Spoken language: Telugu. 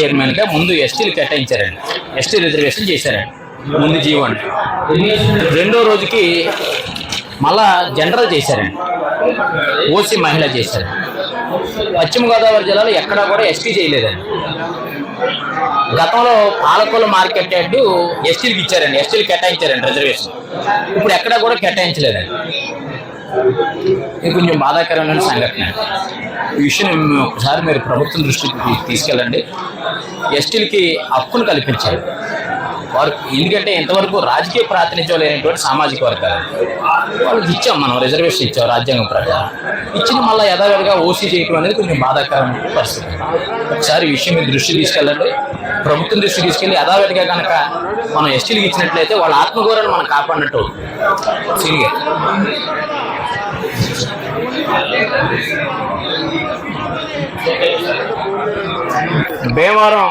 చైర్మన్గా ముందు ఎస్టీలు కేటాయించారండి. ఎస్టీ రిజర్వేషన్ చేశారండి. ముందు జీవన్ రెండో రోజుకి మళ్ళా జనరల్ చేశారండి. ఓసీ మహిళ చేశారు. పశ్చిమ గోదావరి జిల్లాలో ఎక్కడా కూడా ఎస్టీ చేయలేదండి. గతంలో పాలకొల మార్కెట్ యార్డ్ ఎస్టీలకు ఇచ్చారండి ఎస్టీలు కేటాయించారండి రిజర్వేషన్. ఇప్పుడు ఎక్కడా కూడా కేటాయించలేదండి. ఇది కొంచెం బాధాకరమైన సంఘటన. ఈ విషయం ఒకసారి మీరు ప్రభుత్వం దృష్టికి తీసుకెళ్ళండి. ఎస్టీలకి హక్కును కల్పించాలి. వారు ఎందుకంటే ఇంతవరకు రాజకీయ ప్రాతినిధ్యం లేనటువంటి సామాజిక వర్గాలు. వాళ్ళకి ఇచ్చాం మనం రిజర్వేషన్ ఇచ్చాం రాజ్యాంగం ప్రకారం. ఇచ్చిన మళ్ళీ యథావిధిగా ఓసీ చేయటం అనేది కొంచెం బాధాకరమైన పరిస్థితి. ఒకసారి విషయం మీద దృష్టి తీసుకెళ్ళండి. ప్రభుత్వం దృష్టి తీసుకెళ్ళి యథావిధిగా కనుక మనం ఎస్టీలకు ఇచ్చినట్లయితే వాళ్ళ ఆత్మగౌరవాన్ని మనం కాపాడినట్టు సీనియర్ భీమవరం